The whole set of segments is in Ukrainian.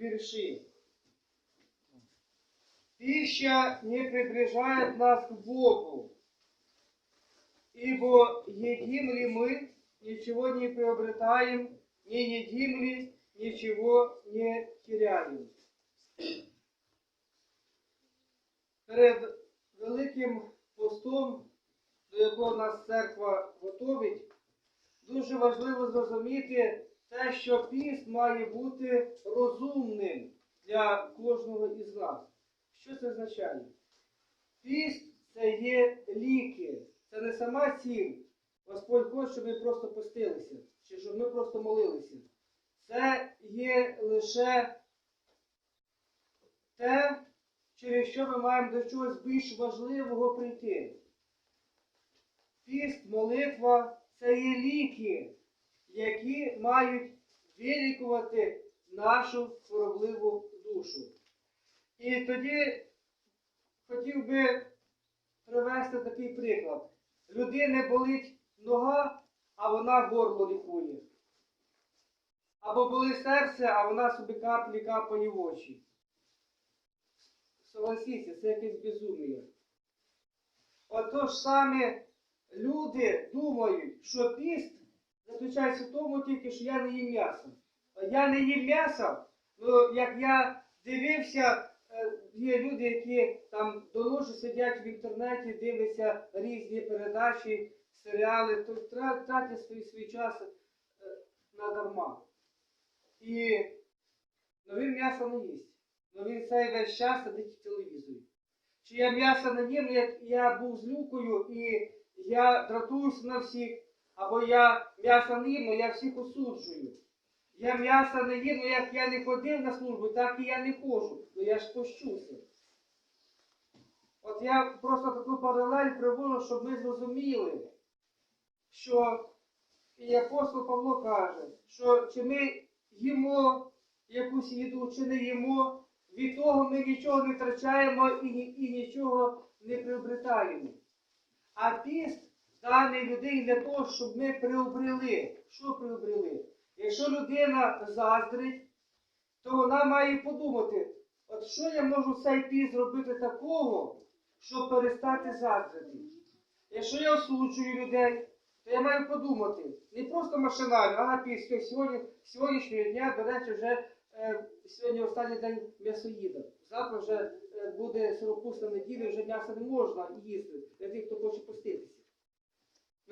вірші. Пища не приближает нас к Богу, ибо едим ли мы, ничего не приобретаем, не едим ли, ничего не теряем. Перед Великим постом, до якого нас церква готовить, дуже важливо зрозуміти те, що піст має бути розумним для кожного із нас. Що це означає? Піст це є ліки, це не сама ціль. Господь хоче, щоб ми просто постилися, чи щоб ми просто молилися. Це є лише те, через що ми маємо до чогось більш важливого прийти. Піст, молитва це є ліки, які мають вилікувати нашу хворобливу душу. І тоді хотів би привести такий приклад. Людини болить нога, а вона горло лікує. Або болить серце, а вона собі каплі капає в очі. Согласіться, це якесь безумие. Отож саме люди думають, що піст заключається в тому тільки, що я не їм м'ясо. Я не їм м'ясо, ну як я дивився, е, є люди, які там до сидять в інтернеті, дивляться різні передачі, серіали, то тра- тратять свій, свій час е, надарма. І ну, м'ясо не їсть. Ну він цей весь час сидить в телевізорі. Чи я м'ясо не їм, як я був з люкою і я дратуюся на всіх, або я м'ясо не їм, я всіх осуджую. Я м'ясо не їм, ну як я не ходив на службу, так і я не ходжу. Ну я ж пощуся. От я просто таку паралель привожу, щоб ми зрозуміли, що і апостол Павло каже, що чи ми їмо якусь їду, чи не їмо, від того ми нічого не втрачаємо і, і нічого не приобретаємо. А піст даний людині для того, щоб ми приобрели. Що приобрели? Якщо людина заздрить, то вона має подумати, от що я можу цей піст зробити такого, щоб перестати заздрити. Якщо я осуджую людей, то я маю подумати, не просто машинально, ага, після сьогодні, сьогоднішнього дня, до речі, вже е, сьогодні останній день м'ясоїда. Завтра вже е, буде сиропусна неділя, вже м'ясо не можна їсти для тих, хто хоче поститися.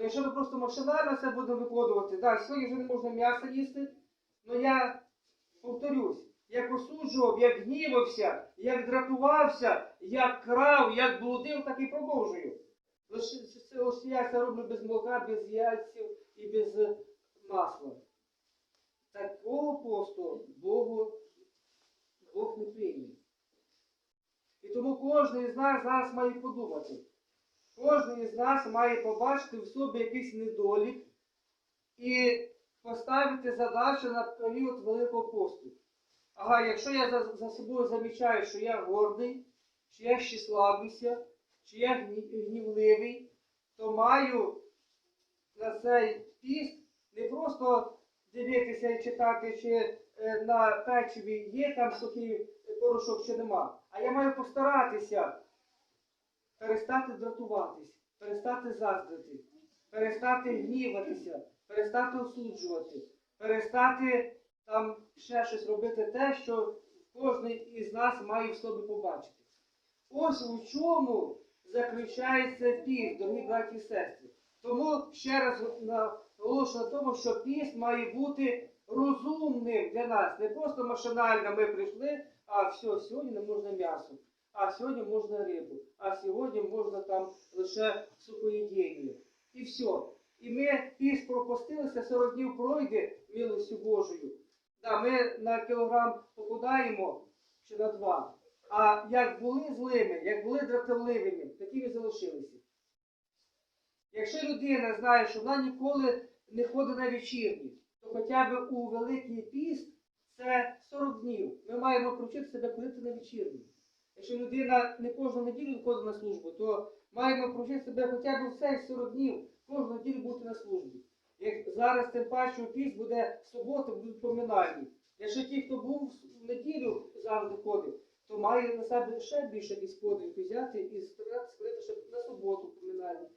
Якщо ми просто машинально це будемо виконувати, так, сьогодні вже не можна м'ясо їсти, ну я повторюсь, як осуджував, як гнівався, як дратувався, як крав, як блудив, так і продовжую. Лише це ось я це роблю без молока, без яйців і без е, масла. Такого посту Богу Бог не прийме. І тому кожен із нас зараз має подумати. Кожен із нас має побачити в собі якийсь недолік і поставити задачу на період Великого посту. Ага, якщо я за, за собою замічаю, що я гордий, чи я щасливлюся, чи я гнівливий, то маю на цей піст не просто дивитися і читати, чи е, на печиві є там сухий порошок, чи нема. А я маю постаратися перестати дратуватись, перестати заздрити, перестати гніватися, перестати осуджувати, перестати там ще щось робити те, що кожен із нас має в собі побачити. Ось у чому заключається піст, дорогі браті і сестри. Тому ще раз наголошую на тому, що піст має бути розумним для нас. Не просто машинально ми прийшли, а все, сьогодні не можна м'ясо, а сьогодні можна рибу, а сьогодні можна там лише сухоїдіння. І все. І ми піст пропустилися, 40 днів пройде милостю Божою. Да, ми на кілограм похудаємо чи на два. А як були злими, як були дратівливими, такі і залишилися. Якщо людина знає, що вона ніколи не ходить на вечірні, то хоча б у Великий піст це 40 днів. Ми маємо привчити себе ходити на вечірні. Якщо людина не кожну неділю ходить на службу, то маємо привчити себе хоча б в цей 40 днів кожну неділю бути на службі. Як зараз тим паче піст буде в суботу, будуть поминальні. Якщо ті, хто був в неділю завжди ходить, то має на себе ще більше якийсь подвиг взяти і сказати, щоб на суботу поминали,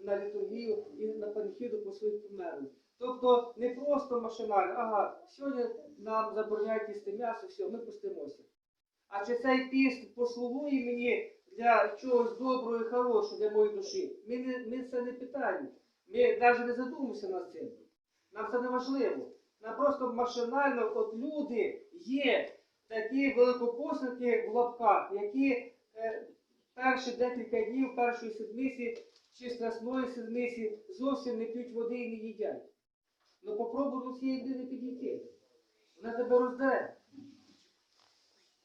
на літургію і на панхіду по своїх померлих. Тобто не просто машинально, ага, сьогодні нам забороняють їсти м'ясо, все, ми постимося. А чи цей піст послугує мені для чогось доброго і хорошого для моєї душі? Ми, не, ми це не питаємо. Ми навіть не задумуємося над цим. Нам це не важливо. Нам просто машинально, от люди є такі великопосники в лапках, які е, перші декілька днів першої седмиці чи страсної седмиці зовсім не п'ють води і не їдять. Ну попробуй до цієї людини підійти. Вона тебе роздере.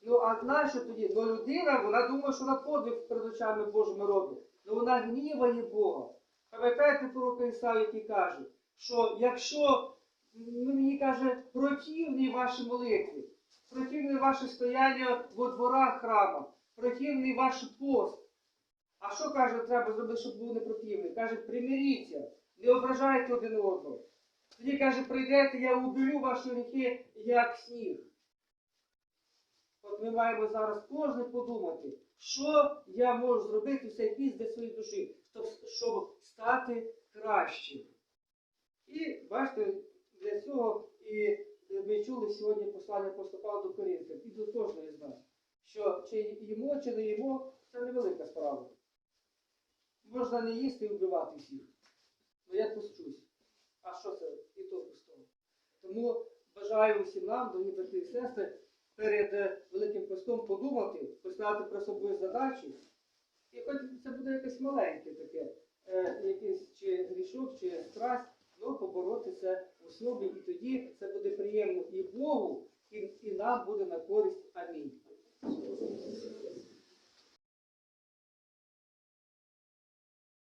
Ну, а нащо тоді? Ну людина, вона думає, що вона подвиг перед очами Божими робить. Ну вона гніває Бога. Пам'ятаєте пророка Ісаю, який каже, що якщо ну, мені каже, противні ваші молитви, противне ваше стояння во дворах храма, противний ваш пост. А що каже, треба зробити, щоб був не противний? Каже, примиріться, не ображайте один одного. Тоді каже, прийдете, я убілю ваші гріхи, як сніг. От ми маємо зараз кожен подумати, що я можу зробити в цей піс для своєї душі, щоб- стати кращим. І бачите, для цього і ми чули сьогодні послання апостола до Коринфян, і до кожного з нас, що чи їмо, чи не їмо, це невелика справа. Можна не їсти і вбивати всіх. Ну я пущусь. А що це? І то пустого. Тому бажаю усім нам, дорогі брати і сестри, перед е, Великим Постом подумати, поставити про собою задачі. І хоч це буде якесь маленьке таке, е, якийсь чи грішок, чи страсть, ну поборотися у собі, і тоді це буде приємно і Богу, і, і нам буде на користь. Амінь.